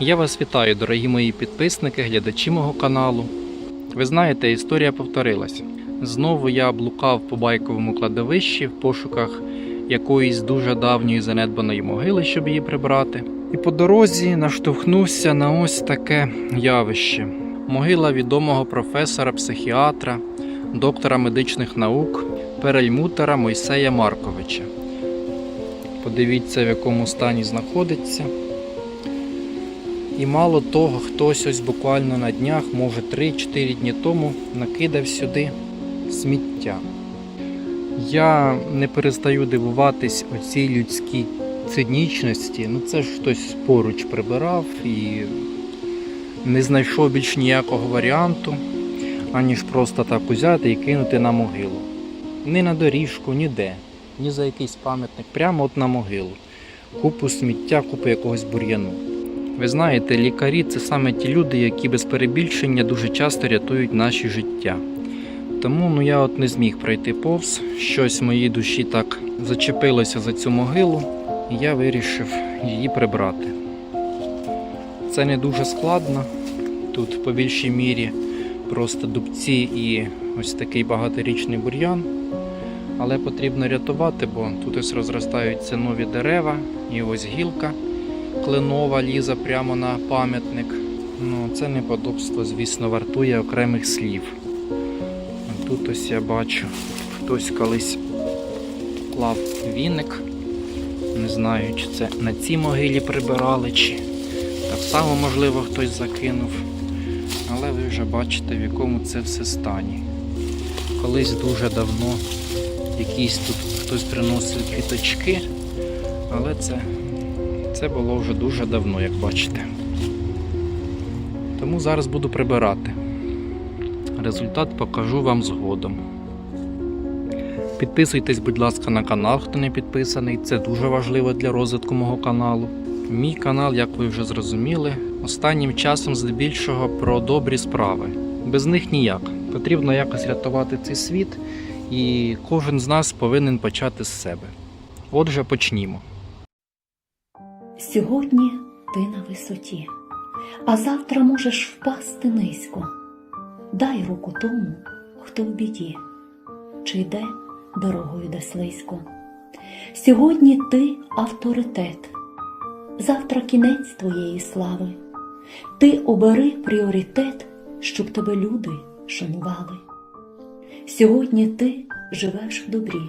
Я вас вітаю, дорогі мої підписники, глядачі мого каналу. Ви знаєте, історія повторилась. Знову я блукав по байковому кладовищі в пошуках якоїсь дуже давньої занедбаної могили, щоб її прибрати. І по дорозі наштовхнувся на ось таке явище: могила відомого професора, психіатра, доктора медичних наук Перельмутера Мойсея Марковича. Подивіться, в якому стані знаходиться. І мало того, хтось ось буквально на днях, може 3-4 дні тому, накидав сюди сміття. Я не перестаю дивуватись оцій людській цинічності. Ну це ж хтось поруч прибирав і не знайшов більш ніякого варіанту, аніж просто так узяти і кинути на могилу. Ні на доріжку, ніде, ні за якийсь пам'ятник, прямо от на могилу. Купу сміття, купу якогось бур'яну. Ви знаєте, лікарі це саме ті люди, які без перебільшення дуже часто рятують наші життя. Тому ну, я от не зміг пройти повз, щось в моїй душі так зачепилося за цю могилу, і я вирішив її прибрати. Це не дуже складно. Тут по більшій мірі просто дубці і ось такий багаторічний бур'ян. Але потрібно рятувати, бо тут ось розростаються нові дерева, і ось гілка кленова ліза прямо на пам'ятник. Ну, це неподобство, звісно, вартує окремих слів. Тут ось я бачу, хтось колись клав віник. Не знаю, чи це на цій могилі прибирали, чи так само, можливо, хтось закинув. Але ви вже бачите, в якому це все стані. Колись дуже давно якісь тут хтось приносив квіточки, але це це було вже дуже давно, як бачите. Тому зараз буду прибирати. Результат покажу вам згодом. Підписуйтесь, будь ласка, на канал, хто не підписаний. Це дуже важливо для розвитку мого каналу. Мій канал, як ви вже зрозуміли, останнім часом здебільшого про добрі справи. Без них ніяк. Потрібно якось рятувати цей світ, і кожен з нас повинен почати з себе. Отже, почнімо. Сьогодні ти на висоті, а завтра можеш впасти низько. Дай руку тому, хто в біді, чи йде дорогою де слизько. Сьогодні ти авторитет, завтра кінець твоєї слави. Ти обери пріоритет, щоб тебе люди шанували. Сьогодні ти живеш в добрі,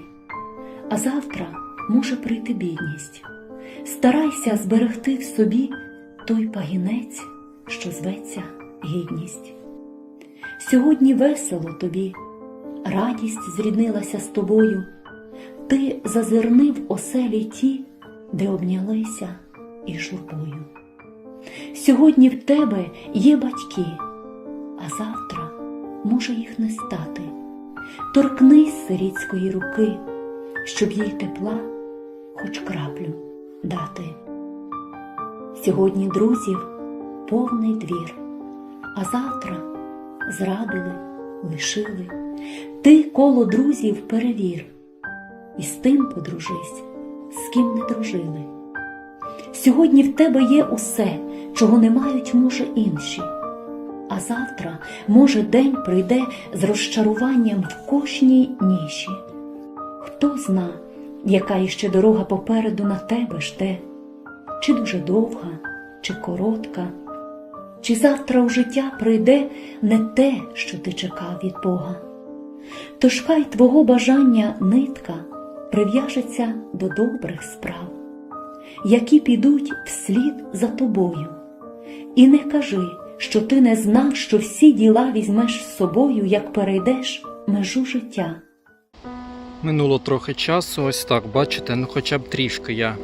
а завтра може прийти бідність. Старайся зберегти в собі той пагінець, що зветься гідність. Сьогодні весело тобі, радість зріднилася з тобою, ти зазирни в оселі ті, де обнялися із журбою. Сьогодні в тебе є батьки, а завтра може їх не стати. Торкнись сирітської руки, щоб їй тепла хоч краплю дати. Сьогодні друзів повний двір, а завтра зрадили, лишили. Ти коло друзів перевір, і з тим подружись, з ким не дружили. Сьогодні в тебе є усе, чого не мають, може, інші. А завтра, може, день прийде з розчаруванням в кожній ніші. Хто зна, яка іще дорога попереду на тебе жде, чи дуже довга, чи коротка, чи завтра у життя прийде не те, що ти чекав від Бога. Тож хай твого бажання нитка прив'яжеться до добрих справ, які підуть вслід за тобою, і не кажи, що ти не знав, що всі діла візьмеш з собою, як перейдеш межу життя. Минуло трохи часу, ось так, бачите, ну хоча б трішки я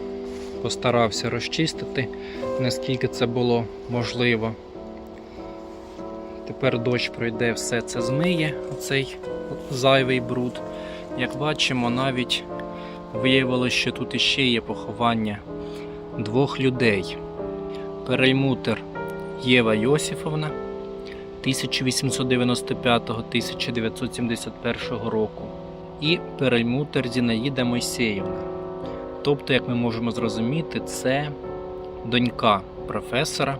постарався розчистити, наскільки це було можливо. Тепер дощ пройде, все це змиє, оцей зайвий бруд. Як бачимо, навіть виявилося, що тут іще є поховання двох людей. Переймутер Єва Йосифовна 1895-1971 року і перельмутер Зінаїда Мойсеївна. Тобто, як ми можемо зрозуміти, це донька професора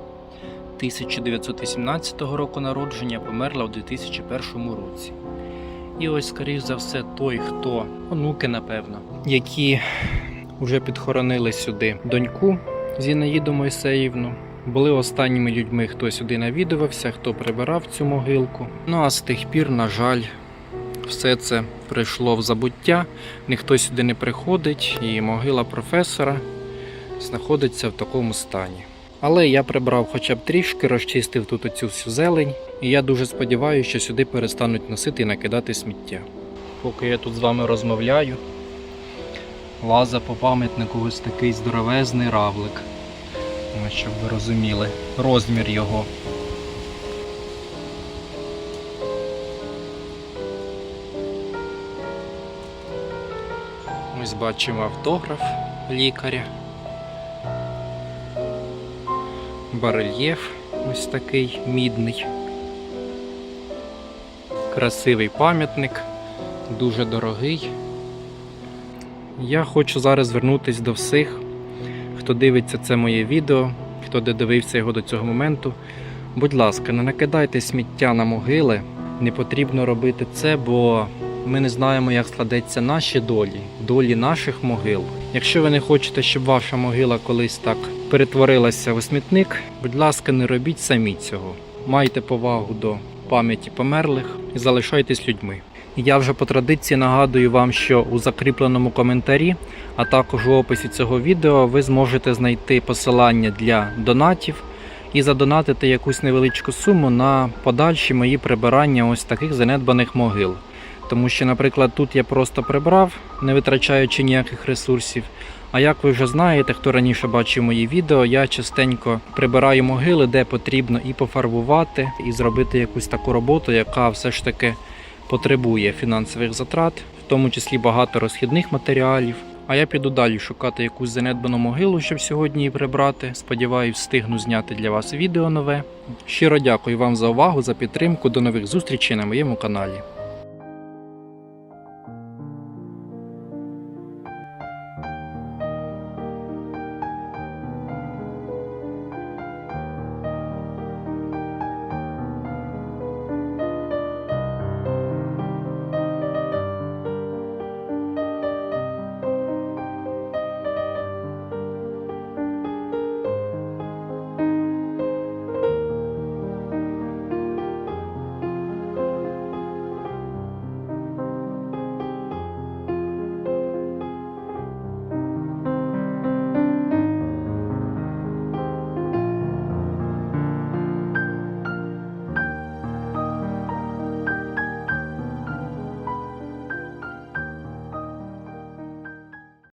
1918 року народження, померла у 2001 році. І ось, скоріш за все, той, хто онуки, напевно, які вже підхоронили сюди доньку Зінаїду Мойсеївну. Були останніми людьми, хто сюди навідувався, хто прибирав цю могилку. Ну а з тих пір, на жаль, все це прийшло в забуття, ніхто сюди не приходить, і могила професора знаходиться в такому стані. Але я прибрав хоча б трішки, розчистив тут оцю всю зелень, і я дуже сподіваюся, що сюди перестануть носити і накидати сміття. Поки я тут з вами розмовляю, лаза по пам'ятнику ось такий здоровезний равлик. Щоб ви розуміли розмір його. Ось бачимо автограф лікаря. Барельєф ось такий мідний. Красивий пам'ятник, дуже дорогий. Я хочу зараз звернутися до всіх, хто дивиться це моє відео, хто додивився його до цього моменту. Будь ласка, не накидайте сміття на могили. Не потрібно робити це, бо ми не знаємо, як складеться наші долі, долі наших могил. Якщо ви не хочете, щоб ваша могила колись так перетворилася в смітник, будь ласка, не робіть самі цього. Майте повагу до пам'яті померлих і залишайтесь людьми. Я вже по традиції нагадую вам, що у закріпленому коментарі, а також у описі цього відео ви зможете знайти посилання для донатів і задонатити якусь невеличку суму на подальші мої прибирання ось таких занедбаних могил. Тому що, наприклад, тут я просто прибрав, не витрачаючи ніяких ресурсів. А як ви вже знаєте, хто раніше бачив мої відео, я частенько прибираю могили, де потрібно і пофарбувати, і зробити якусь таку роботу, яка все ж таки потребує фінансових затрат, в тому числі багато розхідних матеріалів. А я піду далі шукати якусь занедбану могилу, щоб сьогодні її прибрати. Сподіваюсь, встигну зняти для вас відео нове. Щиро дякую вам за увагу, за підтримку. До нових зустрічей на моєму каналі.